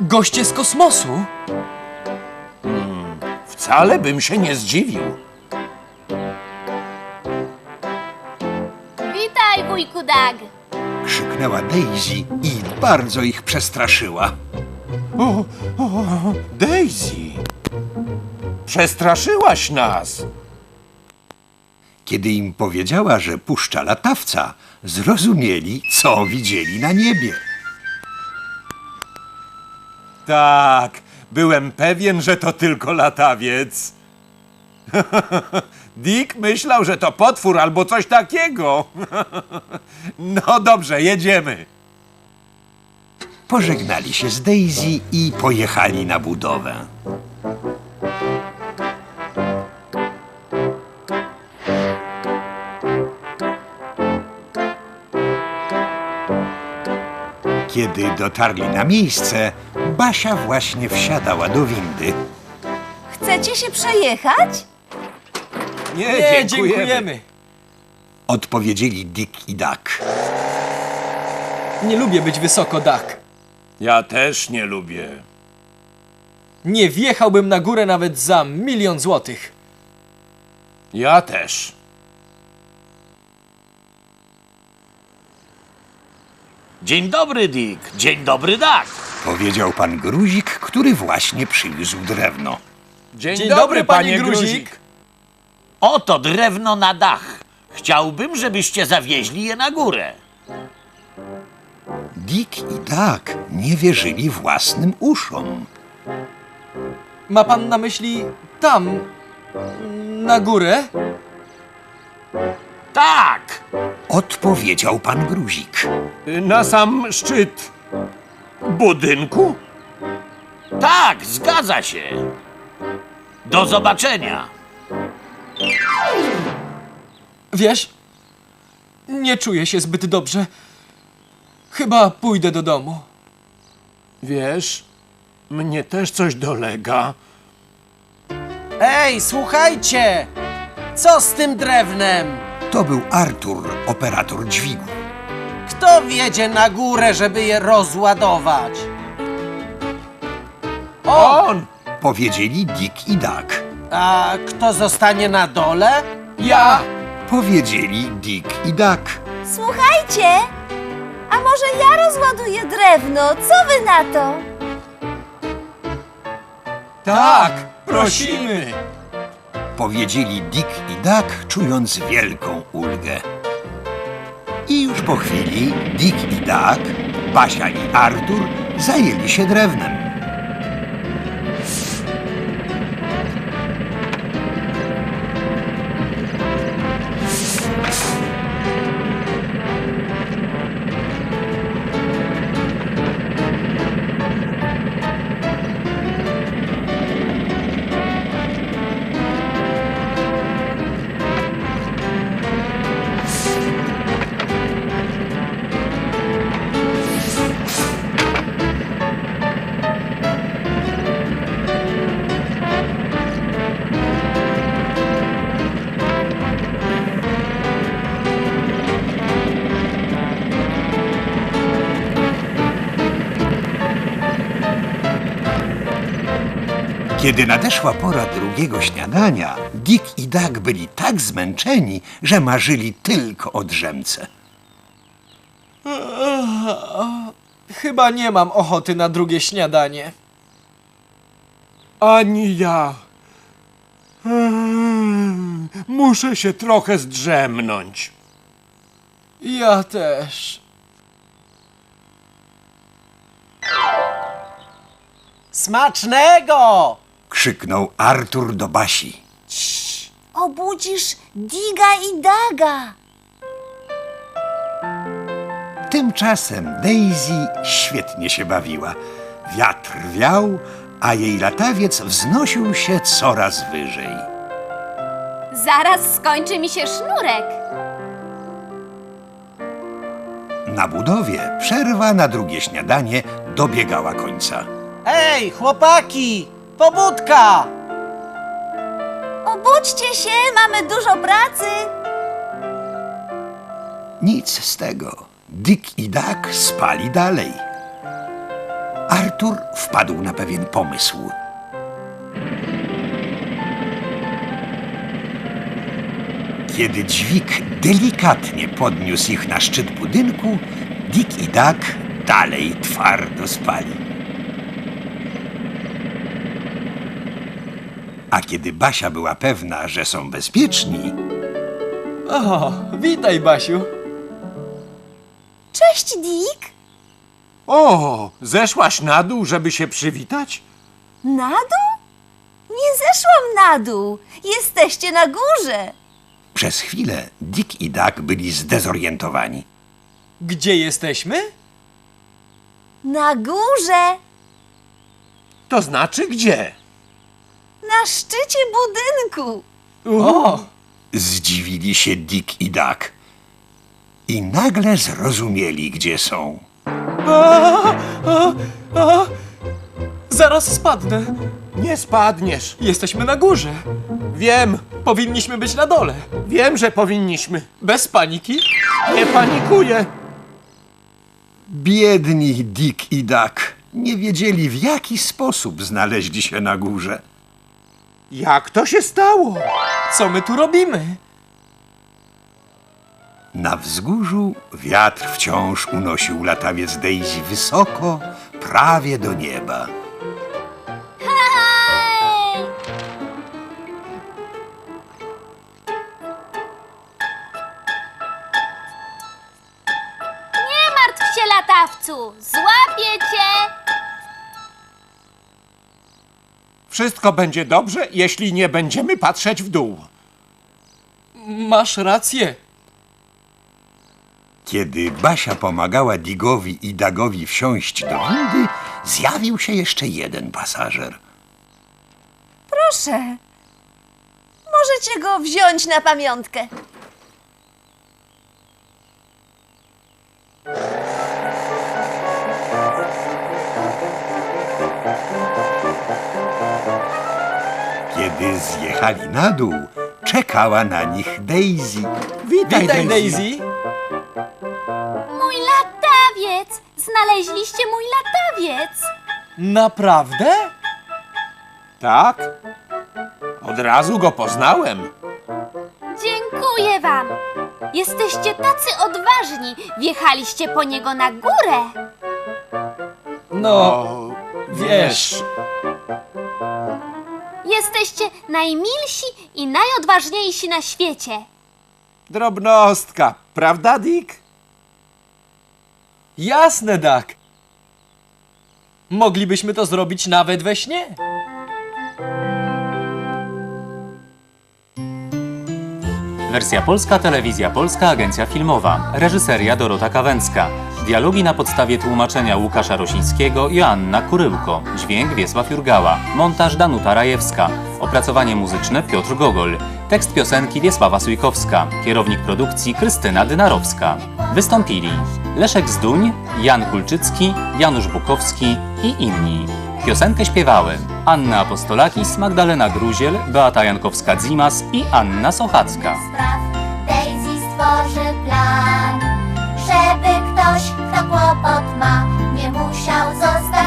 Goście z kosmosu? Wcale bym się nie zdziwił. Witaj, wujku Dag. Krzyknęła Daisy i bardzo ich przestraszyła. O, o, Daisy! Przestraszyłaś nas! Kiedy im powiedziała, że puszcza latawca, zrozumieli, co widzieli na niebie. Tak, byłem pewien, że to tylko latawiec. Dick myślał, że to potwór albo coś takiego. No dobrze, jedziemy. Pożegnali się z Daisy i pojechali na budowę. Kiedy dotarli na miejsce, Basia właśnie wsiadała do windy. Chcecie się przejechać? Nie, Nie, dziękujemy. Odpowiedzieli Dick i Duck. Nie lubię być wysoko, Dak. Ja też nie lubię. Nie wjechałbym na górę nawet za milion złotych. Ja też. Dzień dobry, Dick. Dzień dobry, Duck. Powiedział pan Gruzik, który właśnie przywiózł drewno. Dzień, Dzień dobry, panie Gruzik. Oto drewno na dach. Chciałbym, żebyście zawieźli je na górę. Dick i Duck nie wierzyli własnym uszom. Ma pan na myśli tam, na górę? Tak! Odpowiedział pan Gruzik. Na sam szczyt budynku? Tak, zgadza się. Do zobaczenia. Wiesz, nie czuję się zbyt dobrze. Chyba pójdę do domu. Wiesz, mnie też coś dolega. Ej, słuchajcie! Co z tym drewnem? To był Artur, operator dźwigu. Kto wjedzie na górę, żeby je rozładować? O! On! Powiedzieli Dick i Duck. A kto zostanie na dole? Ja! Powiedzieli Dick i Duck. Słuchajcie, a może ja rozładuję drewno? Co wy na to? Tak, prosimy. Powiedzieli Dick i Duck, czując wielką ulgę. I już po chwili Dick i Duck, Basia i Artur zajęli się drewnem. Kiedy nadeszła pora drugiego śniadania, Dick i Duck byli tak zmęczeni, że marzyli tylko o drzemce. Chyba nie mam ochoty na drugie śniadanie. Ani ja. Mm, Muszę się trochę zdrzemnąć. Ja też. Smacznego! Krzyknął Artur do Basi. Obudzisz Diga i Daga. Tymczasem Daisy świetnie się bawiła. Wiatr wiał, a jej latawiec wznosił się coraz wyżej. Zaraz skończy mi się sznurek. Na budowie przerwa na drugie śniadanie dobiegała końca. Ej, chłopaki! Pobudka! Obudźcie się, mamy dużo pracy. Nic z tego. Dick i Duck spali dalej. Artur wpadł na pewien pomysł. Kiedy dźwig delikatnie podniósł ich na szczyt budynku, Dick i Duck dalej twardo spali. A kiedy Basia była pewna, że są bezpieczni, O, witaj, Basiu. Cześć, Dick. O, zeszłaś na dół, żeby się przywitać? Na dół? Nie zeszłam na dół. Jesteście na górze. przez chwilę Dick i Duck byli zdezorientowani. Gdzie jesteśmy? Na górze. To znaczy gdzie? Na szczycie budynku. O, Zdziwili się Dick i Duck. I nagle zrozumieli, gdzie są. zaraz spadnę. Nie spadniesz. Jesteśmy na górze. Wiem, Powinniśmy być na dole. wiem, że powinniśmy. Bez paniki. Nie panikuję. Biedni Dick i Duck nie wiedzieli, w jaki sposób znaleźli się na górze. Jak to się stało? Co my tu robimy? Na wzgórzu wiatr wciąż unosił latawiec Daisy wysoko, prawie do nieba. Hej! Nie martw się, latawcu! Złapię cię! Wszystko będzie dobrze, jeśli nie będziemy patrzeć w dół. Masz rację. Kiedy Basia pomagała Digowi i Dagowi wsiąść do windy, zjawił się jeszcze jeden pasażer. Proszę. Możecie go wziąć na pamiątkę. Kiedy zjechali na dół, czekała na nich Daisy. Witaj, Witaj, Daisy. Mój latawiec! Znaleźliście mój latawiec! Naprawdę? Tak? Od razu go poznałem. Dziękuję wam! Jesteście tacy odważni! Wjechaliście po niego na górę! No, wiesz. Jesteście najmilsi i najodważniejsi na świecie! Drobnostka, prawda, Dick? Jasne, Duck. Moglibyśmy to zrobić nawet we śnie. Wersja polska, telewizja polska, agencja filmowa. Reżyseria Dorota Kawęcka. Dialogi na podstawie tłumaczenia Łukasza Rosińskiego i Anna Kuryłko. Dźwięk Wiesław Jurgała. Montaż Danuta Rajewska. Opracowanie muzyczne Piotr Gogol. Tekst piosenki Wiesława Sujkowska. Kierownik produkcji Krystyna Dynarowska. Wystąpili Leszek Zduń, Jan Kulczycki, Janusz Bukowski i inni. Piosenkę śpiewały Anna Apostolakis, Magdalena Gruziel, Beata Jankowska-Dzimas i Anna Sochacka. Spraw Daisy stworzy plan, żeby ktoś, kto kłopot ma, nie musiał zostać.